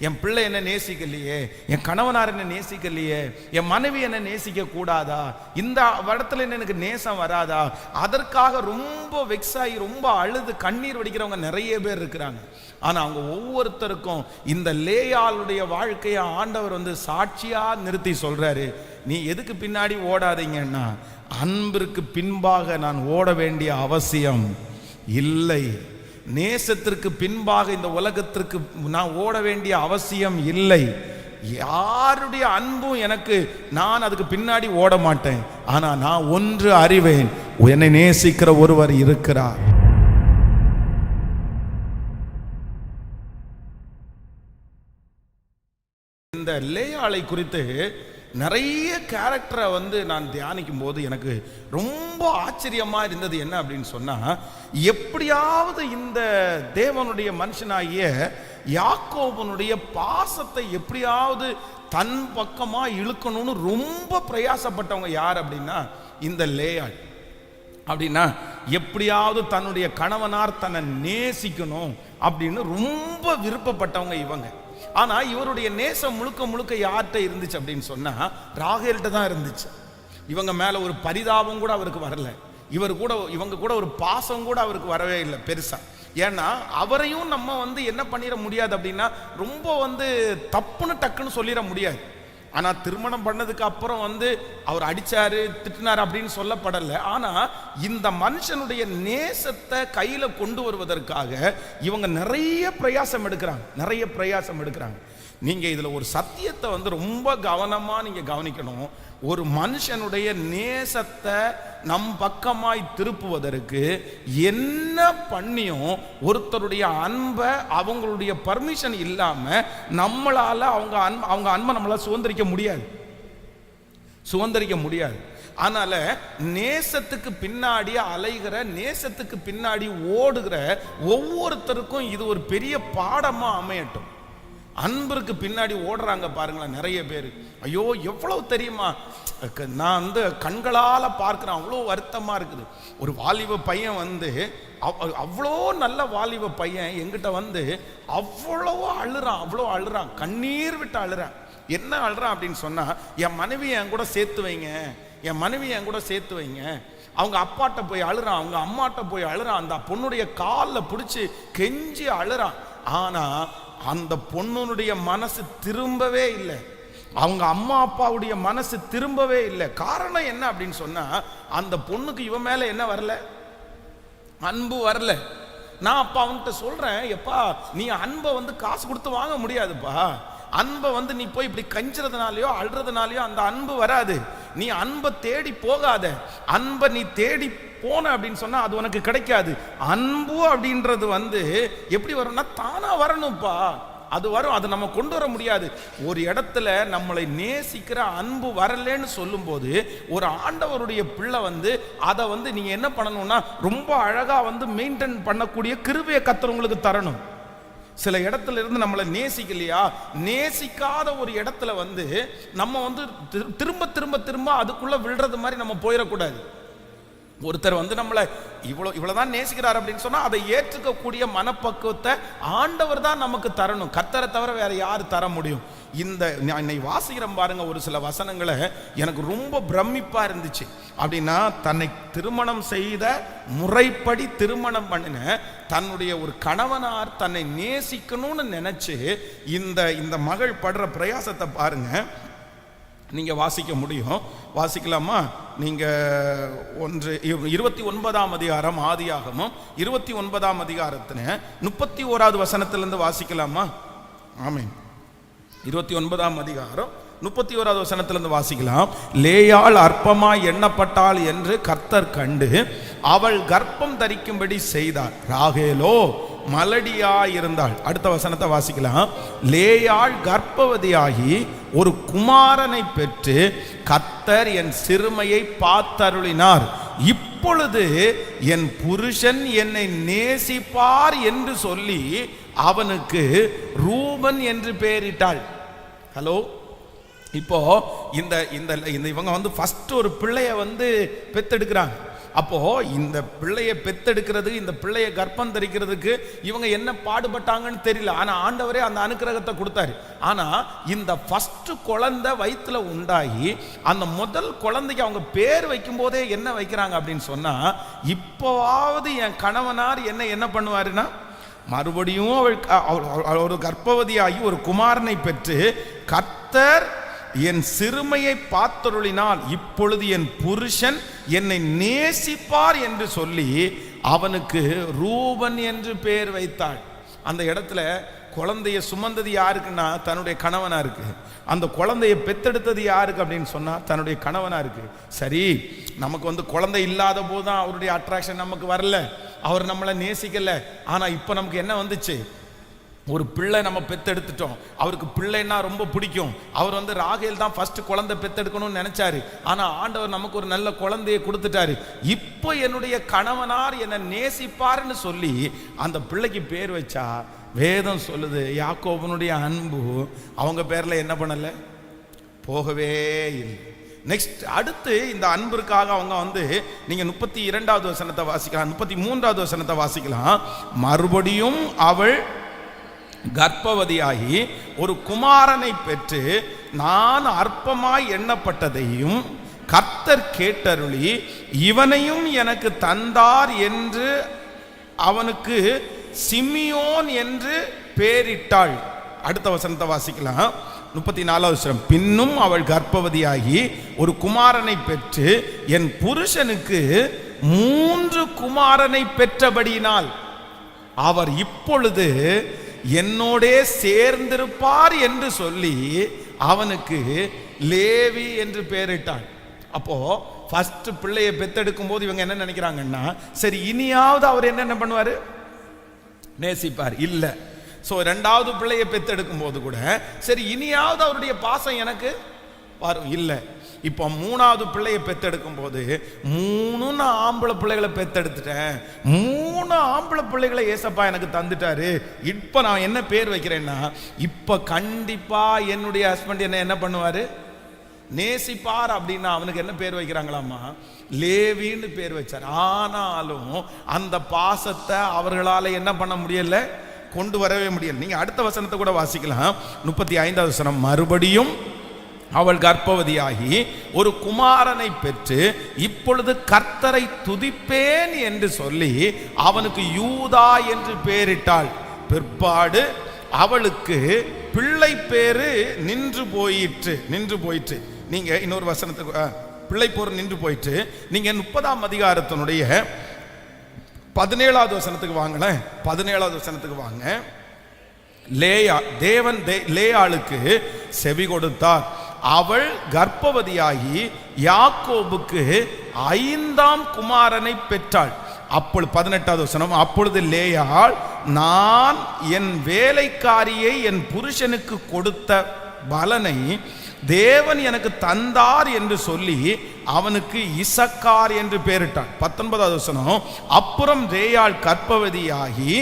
என் பிள்ளை என்ன நேசிக்கலையே என் கணவனார் என்ன நேசிக்கலையே என் மனைவி என்ன நேசிக்க கூடாதா இந்த இடத்துல என்ன எனக்கு நேசம் வராதா? அதற்காக ரொம்ப வெக்ஸ் ஆகி ரொம்ப அழுது கண்ணீர் வடிக்கிறவங்க நிறைய பேர் இருக்கிறாங்க. ஆனா அவங்க ஒவ்வொருத்தருக்கும் இந்த லேயாளுடைய வாழ்க்கையை ஆண்டவர் வந்து சாட்சியா நிறுத்தி சொல்றாரு. நீ எதுக்கு பின்னாடி ஓடாதீங்கன்னா அன்பிற்கு பின்பாக நான் ஓட வேண்டிய அவசியம் இல்லை. நேசத்திற்கு பின்பாக இந்த உலகத்திற்கு நான் ஓட வேண்டிய அவசியம் இல்லை. யாருடைய அன்பும் எனக்கு நான் அதுக்கு பின்னாடி ஓட மாட்டேன். ஆனா நான் ஒன்று அறிவேன் என்னை நேசிக்கிற ஒருவர் இருக்கிறார். இந்த லேயாளை குறித்து நிறைய கேரக்டரை வந்து நான் தியானிக்கும் போது எனக்கு ரொம்ப ஆச்சரியமா இருந்தது என்ன அப்படின்னு சொன்னா எப்படியாவது இந்த தேவனுடைய மனுஷனாகிய யாக்கோபனுடைய பாசத்தை எப்படியாவது தன் பக்கமா இழுக்கணும்னு ரொம்ப பிரயாசப்பட்டவங்க யார் அப்படின்னா இந்த லேயாள். அப்படின்னா எப்படியாவது தன்னுடைய கணவனார் தன்னை நேசிக்கணும் அப்படின்னு ரொம்ப விருப்பப்பட்டவங்க இவங்க. ஆனா இவருடைய நேசம் முழுக்க முழுக்க யார்கிட்ட இருந்துச்சு அப்படின்னு சொன்னா ராகேல்கிட்ட தான் இருந்துச்சு. இவங்க மேல ஒரு பரிதாபம் கூட அவருக்கு வரல. இவர் கூட இவங்க கூட ஒரு பாசம் கூட அவருக்கு வரவே இல்லை பெருசா. ஏன்னா அவரையும் நம்ம வந்து என்ன பண்ணிட முடியாது அப்படின்னா ரொம்ப வந்து தப்புன்னு டக்குன்னு சொல்லிட முடியாது. ஆனால் திருமணம் பண்ணதுக்கு அப்புறம் வந்து அவர் அடித்தார் திட்டினார் அப்படின்னு சொல்லப்படலை. ஆனால் இந்த மனுஷனுடைய நேசத்தை கையில் கொண்டு வருவதற்காக இவங்க நிறைய பிரயாசம் எடுக்கிறாங்க. நிறைய பிரயாசம் எடுக்கிறாங்க. நீங்கள் இதில் ஒரு சத்தியத்தை வந்து ரொம்ப கவனமாக நீங்கள் கவனிக்கணும். ஒரு மனுஷனுடைய நேசத்தை நம் பக்கமாய் திருப்புவதற்கு என்ன பண்ணியும் ஒருத்தருடைய அன்பை அவங்களுடைய பர்மிஷன் இல்லாமல் நம்மளால் அவங்க அன்பு அவங்க அன்பை நம்மளால் சுதந்திரிக்க முடியாது. சுதந்திரிக்க முடியாது. அதனால் நேசத்துக்கு பின்னாடி அலைகிற நேசத்துக்கு பின்னாடி ஓடுகிற ஒவ்வொருத்தருக்கும் இது ஒரு பெரிய பாடமாக அமையட்டும். அன்பிற்கு பின்னாடி ஓடுறாங்க பாருங்களேன் நிறைய பேர். ஐயோ எவ்வளவு தெரியுமா? க- நான் வந்து கண்களால் பார்க்குறேன் அவ்வளோ வருத்தமாக இருக்குது. ஒரு வாலிப பையன் வந்து அவ்- அவ்வளோ நல்ல வாலிப பையன் எங்கிட்ட வந்து அவ்வளோ அழுறான் அவ்வளோ அழுறான். கண்ணீர் விட்டு அழுறான். என்ன அழுறான் அப்படின்னு சொன்னால் என் மனைவி என் கூட சேர்த்து வைங்க. என் மனைவி என் கூட சேர்த்து வைங்க. அவங்க அப்பாட்ட போய் அழுறான் அவங்க அம்மாட்ட போய் அழுறான். அந்த பொண்ணுடைய காலில் பிடிச்சி கெஞ்சி அழுறான். ஆனால் அந்த பொண்ணுனுடைய மனசு திரும்பவே இல்லை. அவங்க அம்மா அப்பாவுடைய மனசு திரும்பவே இல்லை. காரணம் என்ன அப்படின்னு சொன்னா அந்த பொண்ணுக்கு இவன் மேல என்ன வரல? அன்பு வரல. நான் அப்பா அவன்கிட்ட சொல்றேன் எப்பா நீ அன்பை வந்து காசு கொடுத்து வாங்க முடியாதுப்பா. அன்பை வந்து நீ போய் இப்படி கஞ்சுறதுனாலயோ அழுறதுனாலயோ அந்த அன்பு வராது. நீ அன்பை தேடி போகாத. அன்பை நீ தேடி போன அப்படின்னு சொன்னால் அது உனக்கு கிடைக்காது. அன்பு அப்படின்றது வந்து எப்படி வரும்னா தானாக வரணும்ப்பா. அது வரும் அது நம்ம கொண்டு வர முடியாது. ஒரு இடத்துல நம்மளை நேசிக்கிற அன்பு வரலன்னு சொல்லும்போது ஒரு ஆண்டவருடைய பிள்ளை வந்து அதை வந்து நீங்கள் என்ன பண்ணணும்னா ரொம்ப அழகாக வந்து மெயின்டைன் பண்ணக்கூடிய கிருபையை கத்துறவங்களுக்கு தரணும். சில இடத்துல இருந்து நம்மளை நேசிக்கலையா? நேசிக்காத ஒரு இடத்துல வந்து நம்ம வந்து திரு- திரும்ப திரும்ப திரும்ப அதுக்குள்ளே விழுறது மாதிரி நம்ம போயிடக்கூடாது. ஒருத்தர் வந்து நம்மளை இவ்வளோ இவ்வளோதான் நேசிக்கிறார் அப்படின்னு சொன்னால் அதை ஏற்றுக்கக்கூடிய மனப்பக்குவத்தை ஆண்டவர் தான் நமக்கு தரணும். கத்தரை தவிர வேற யார் தர முடியும்? இந்த நான் இன்னைக்கு வாசிக்கிறேன் பாருங்க ஒரு சில வசனங்களை எனக்கு ரொம்ப பிரமிப்பாக இருந்துச்சு. அப்படின்னா தன்னை திருமணம் செய்த முறைப்படி திருமணம் பண்ணின தன்னுடைய ஒரு கணவனார் தன்னை நேசிக்கணும்னு நினச்சி இந்த இந்த மகள் படுற பிரயாசத்தை பாருங்க. நீங்கள் வாசிக்க முடியும். வாசிக்கலாமா? நீங்கள் ஒன்று இரு- இருபத்தி ஒன்பதாம் அதிகாரம் ஆதியாகமும் இருபத்தி ஒன்பதாம் அதிகாரத்துல முப்பத்தி ஓராவது வசனத்திலேருந்து வாசிக்கலாமா? ஆமீன். இருபத்தி ஒன்பதாம் அதிகாரம் முப்பத்தி ஓராவது வசனத்திலிருந்து வாசிக்கலாம். லேயாள் அற்பமாய் எண்ணப்பட்டாள் என்று கர்த்தர் கண்டு அவள் கர்ப்பம் தரிக்கும்படி செய்தார். ராகேலோ மலடியாயிருந்தாள். அடுத்த வசனத்தை வாசிக்கலாம். லேயாள் கர்ப்பவதியாகி ஒரு குமாரனை பெற்று கத்தர் என் சிறுமையை பார்த்தருளினார். இப்பொழுது என் புருஷன் என்னை நேசிப்பார் என்று சொல்லி அவனுக்கு ரூபன் என்று பெயரிட்டாள். ஹலோ இப்போ இந்த இந்த இந்த இவங்க வந்து ஃபஸ்ட் ஒரு பிள்ளைய வந்து பெத்தெடுக்கிறாங்க. அப்போ இந்த பிள்ளையை பெத்தெடுக்கிறது இந்த பிள்ளையை கர்ப்பம் தரிக்கிறதுக்கு இவங்க என்ன பாடுபட்டாங்கன்னு தெரியல. ஆனா ஆண்டவரே அந்த அனுக்கிரகத்தை கொடுத்தாரு. ஆனா இந்த ஃபர்ஸ்ட் குழந்தை வயித்துல உண்டாகி அந்த முதல் குழந்தைக்கு அவங்க பேர் வைக்கும் போதே என்ன வைக்கிறாங்க அப்படின்னு சொன்னா இப்போவாவது என் கணவனார் என்ன என்ன பண்ணுவாருன்னா மறுபடியும் அவள் அவள் ஒரு கர்ப்பவதியாகி ஒரு குமாரனை பெற்று கர்த்தர் என் சிறுமையை பார்த்தருளினால் இப்பொழுது என் புருஷன் என்னை நேசிப்பார் என்று சொல்லி அவனுக்கு ரூபன் என்று பெயர் வைத்தாள். அந்த இடத்துல குழந்தைய சுமந்தது யாருக்குன்னா தன்னுடைய கணவனாக இருக்கு. அந்த குழந்தைய பெத்தெடுத்தது யாருக்கு அப்படின்னு சொன்னால் தன்னுடைய கணவனாக இருக்கு. சரி நமக்கு வந்து குழந்தை இல்லாத போது தான் அவருடைய அட்ராக்ஷன் நமக்கு வரல. அவர் நம்மளை நேசிக்கல. ஆனால் இப்போ நமக்கு என்ன வந்துச்சு? ஒரு பிள்ளை நம்ம பெத்தெடுத்துட்டோம். அவருக்கு பிள்ளைன்னா ரொம்ப பிடிக்கும். அவர் வந்து ராகேல் தான் ஃபர்ஸ்ட் குழந்தை பெத்தெடுக்கணும்னு நினைச்சாரு. ஆனா ஆண்டவர் நமக்கு ஒரு நல்ல குழந்தையை கொடுத்துட்டாரு. இப்போ என்னுடைய கணவனார் என்னை நேசிப்பாருன்னு சொல்லி அந்த பிள்ளைக்கு பேர் வச்சா வேதம் சொல்லுது யாக்கோபனுடைய அன்பு. அவங்க பேர்ல என்ன பண்ணல? போகவே இல்லை. நெக்ஸ்ட் அடுத்து இந்த அன்பிற்காக அவங்க வந்து நீங்கள் முப்பத்தி இரண்டாவது வசனத்தை வாசிக்கலாம் முப்பத்தி மூன்றாவது வசனத்தை வாசிக்கலாம். மறுபடியும் அவள் கர்ப்பவதியாகி ஒரு குமாரனை பெற்று நான் அற்பமாய் எண்ணப்பட்டதையும் கர்த்தர் கேட்டருளி இவனையும் எனக்கு தந்தார் என்று அவனுக்கு சிமியோன் என்று பேரிட்டாள். அடுத்த வசனத்தை வாசிக்கலாம். முப்பத்தி நாலாவது வசனம். பின்னும் அவள் கர்ப்பவதியாகி ஒரு குமாரனை பெற்று என் புருஷனுக்கு மூன்று குமாரனை பெற்றபடியினால் அவர் இப்பொழுது என்னோடே சேர்ந்திருப்பார் என்று சொல்லி அவனுக்கு லேவி என்று பெயரிட்டாள் அப்போ ஃபர்ஸ்ட் பிள்ளையை பெத்தெடுக்கும் போது இவங்க என்ன நினைக்கிறாங்கன்னா சரி இனியாவது அவர் என்னென்ன பண்ணுவார்? நேசிப்பார். இல்லை. ஸோ ரெண்டாவது பிள்ளையை பெத்தெடுக்கும் போது கூட சரி இனியாவது அவருடைய பாசம் எனக்கு? வரும் இல்லை. இப்போ மூணாவது பிள்ளையை பெத்தெடுக்கும் போது மூணு நான் ஆம்பளை பிள்ளைகளை பெத்தெடுத்துட்டேன். மூணு ஆம்பளை பிள்ளைகளை ஏசப்பா எனக்கு தந்துட்டாரு. இப்போ நான் என்ன பேர் வைக்கிறேன்னா இப்போ கண்டிப்பா என்னுடைய ஹஸ்பண்ட் என்ன என்ன பண்ணுவாரு? நேசிப்பார் அப்படின்னா அவனுக்கு என்ன பேர் வைக்கிறாங்களாமா லேவின்னு பேர் வச்சார். ஆனாலும் அந்த பாசத்தை அவர்களால என்ன பண்ண முடியல? கொண்டு வரவே முடியல. நீங்க அடுத்த வசனத்தை கூட வாசிக்கலாம். முப்பத்தி ஐந்தாவது வசனம் மறுபடியும் அவள் கர்ப்பவதியாகி ஒரு குமாரனை பெற்று இப்பொழுது கர்த்தரை துதிப்பேன் என்று சொல்லி அவனுக்கு யூதா என்று பெயரிட்டாள் பிற்பாடு அவளுக்கு பிள்ளை பேரு நின்று போயிற்று நின்று போயிற்று. நீங்க இன்னொரு வசனத்துக்கு அஹ், பிள்ளை போர் நின்று போயிட்டு நீங்க முப்பதாம் அதிகாரத்தினுடைய பதினேழாவது வசனத்துக்கு வாங்களேன் பதினேழாவது வசனத்துக்கு வாங்க. லேயா தேவன் தே- லேயாளுக்கு செவி கொடுத்தார். அவள் கர்ப்பவதியாகி யாக்கோபுக்கு ஐந்தாம் குமாரனை பெற்றாள். அப்பொழுது பதினெட்டாவது வசனம் அப்பொழுது லேயாள் நான் என் வேலைக்காரியை என் புருஷனுக்கு கொடுத்த பலனை தேவன் எனக்கு தந்தார் என்று சொல்லி அவனுக்கு இசக்கார் என்று பெயரிட்டான். பத்தொன்பதாவது வசனம் அப்புறம் ரேயாள் கற்பவதியாகி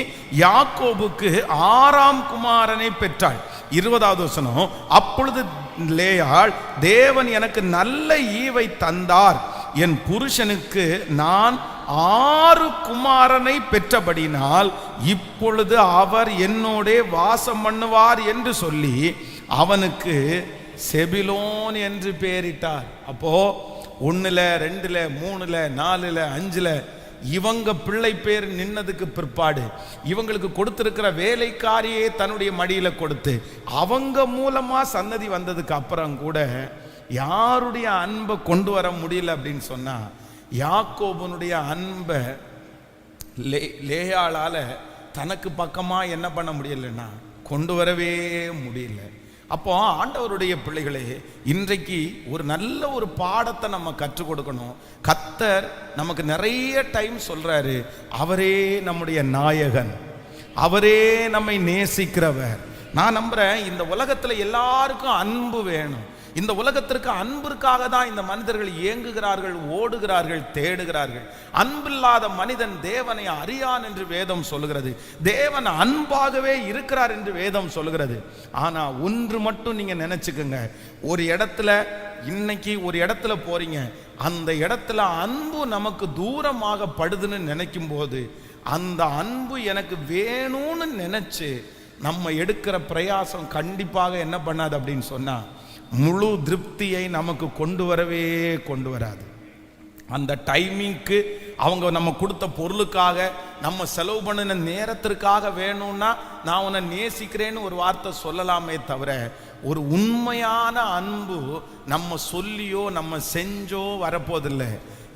யாக்கோபுக்கு ஆறாம் குமாரனை பெற்றாள். இருபதாவது வசனம் அப்பொழுது லேயாள் தேவன் எனக்கு நல்ல ஈவை தந்தார். என் புருஷனுக்கு நான் ஆறு குமாரனை பெற்றபடினால் இப்பொழுது அவர் என்னோடே வாசம் பண்ணுவார் என்று சொல்லி அவனுக்கு செபிலோன் என்று பெயரிட்டார் அப்போ ஒன்றுல ரெண்டுல மூணுல நாலுல அஞ்சுல இவங்க பிள்ளை பேர் நின்னதுக்கு பிற்பாடு இவங்களுக்கு கொடுத்துருக்கிற வேலைக்காரியே தன்னுடைய மடியில் கொடுத்து அவங்க மூலமாக சன்னதி வந்ததுக்கு அப்புறம் கூட யாருடைய அன்பை கொண்டு வர முடியல அப்படின்னு சொன்னால் யாக்கோபனுடைய அன்பை லே லேயாளால் தனக்கு பக்கமாக என்ன பண்ண முடியலன்னா கொண்டு வரவே முடியல. அப்போ ஆண்டவருடைய பிள்ளைகளே இன்றைக்கு ஒரு நல்ல ஒரு பாடத்தை நம்ம கற்றுக் கொடுக்கணும். கத்தர் நமக்கு நிறைய டைம் சொல்றாரு. அவரே நம்முடைய நாயகன். அவரே நம்மை நேசிக்கிறவர். நான் நம்புறேன் இந்த உலகத்துல எல்லாருக்கும் அன்பு வேணும். இந்த உலகத்திற்கு அன்பிற்காக தான் இந்த மனிதர்கள் இயங்குகிறார்கள் ஓடுகிறார்கள் தேடுகிறார்கள். அன்பில்லாத மனிதன் தேவனை அறியான் என்று வேதம் சொல்லுகிறது. தேவன் அன்பாகவே இருக்கிறார் என்று வேதம் சொல்லுகிறது. ஆனால் ஒன்று மட்டும் நீங்கள் நினச்சிக்கோங்க. ஒரு இடத்துல இன்னைக்கு ஒரு இடத்துல போறீங்க. அந்த இடத்துல அன்பு நமக்கு தூரமாக படுதுன்னு நினைக்கும் போது அந்த அன்பு எனக்கு வேணும்னு நினைச்சு நம்ம எடுக்கிற பிரயாசம் கண்டிப்பாக என்ன பண்ணாது அப்படின்னு சொன்னா முழு திருப்தியை நமக்கு கொண்டு வரவே கொண்டு வராது. அந்த டைமிங்க்கு அவங்க நம்ம கொடுத்த பொருளுக்காக நம்ம செலவு பண்ணின நேரத்திற்காக வேணும்னா நான் உன்னை நேசிக்கிறேன்னு ஒரு வார்த்தை சொல்லலாமே தவிர ஒரு உண்மையான அன்பு நம்ம சொல்லியோ நம்ம செஞ்சோ வரப்போதில்லை.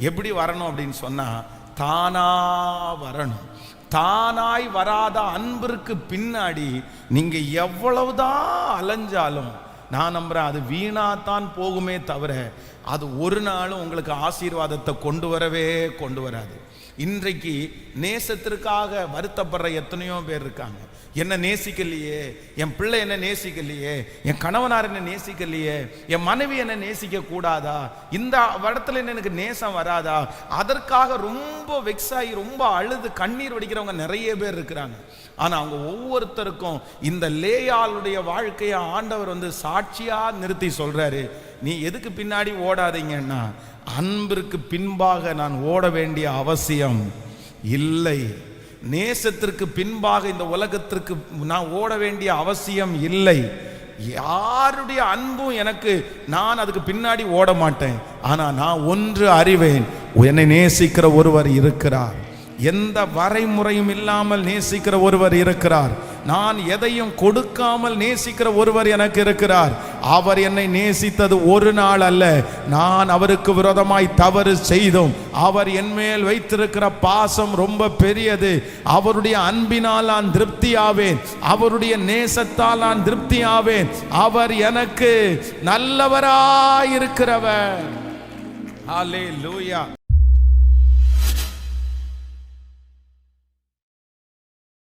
எப்படி வரணும் அப்படின்னு சொன்னால் தானா வரணும். தானாய் வராத அன்பிற்கு பின்னாடி நீங்கள் எவ்வளவுதான் அலைஞ்சாலும் நான் நம்புகிறேன் அது வீணாத்தான் போகுமே தவிர அது ஒரு நாளும் உங்களுக்கு ஆசீர்வாதத்தை கொண்டு வரவே கொண்டு வராது. இன்றைக்கு நேசத்திற்காக வருத்தப்படுற எத்தனையோ பேர் இருக்காங்க. என்ன நேசிக்கலையே? என் பிள்ளை என்ன நேசிக்கலையே? என் கணவனார் என்ன நேசிக்கலையே? என் மனைவி என்ன நேசிக்க கூடாதா இந்த இடத்துல என்ன எனக்கு நேசம் வராதா? அதற்காக ரொம்ப வெக்ஸாகி ரொம்ப அழுது கண்ணீர் வடிக்கிறவங்க நிறைய பேர் இருக்கிறாங்க. ஆனால் அவங்க ஒவ்வொருத்தருக்கும் இந்த லேயாளுடைய வாழ்க்கையை ஆண்டவர் வந்து சாட்சியா நிறுத்தி சொல்றாரு. நீ எதுக்கு பின்னாடி ஓடாதீங்கன்னா அன்பிற்கு பின்பாக நான் ஓட வேண்டிய அவசியம் இல்லை. நேசத்திற்கு பின்பாக இந்த உலகத்திற்கு நான் ஓட வேண்டிய அவசியம் இல்லை. யாருடைய அன்பும் எனக்கு நான் அதுக்கு பின்னாடி ஓட மாட்டேன். ஆனால் நான் ஒன்று அறிவேன் என்னை நேசிக்கிற ஒருவர் இருக்கிறார். எந்த வரைமுறையும் இல்லாமல் நேசிக்கிற ஒருவர் இருக்கிறார். நான் எதையும் கொடுக்காமல் நேசிக்கிற ஒருவர் எனக்கு இருக்கிறார். அவர் என்னை நேசித்தது ஒரு நாள் அல்ல. நான் அவருக்கு விரோதமாய் தவறு செய்தோம் அவர் என் மேல் வைத்திருக்கிற பாசம் ரொம்ப பெரியது. அவருடைய அன்பினால் நான் திருப்தியாவேன். அவருடைய நேசத்தால் நான் திருப்தியாவேன். அவர் எனக்கு நல்லவராயிருக்கிறவர். லூயா